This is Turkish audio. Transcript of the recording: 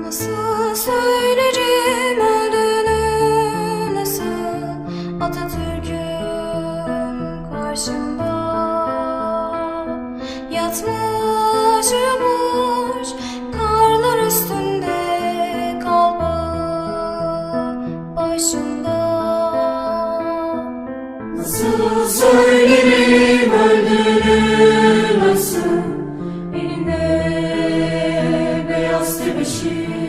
Nasıl söylerim öldüğünü nasıl Atatürk'üm karşımda? Yatmış uyumuş karlar üstünde Kalbağı başında. Nasıl söylerim wish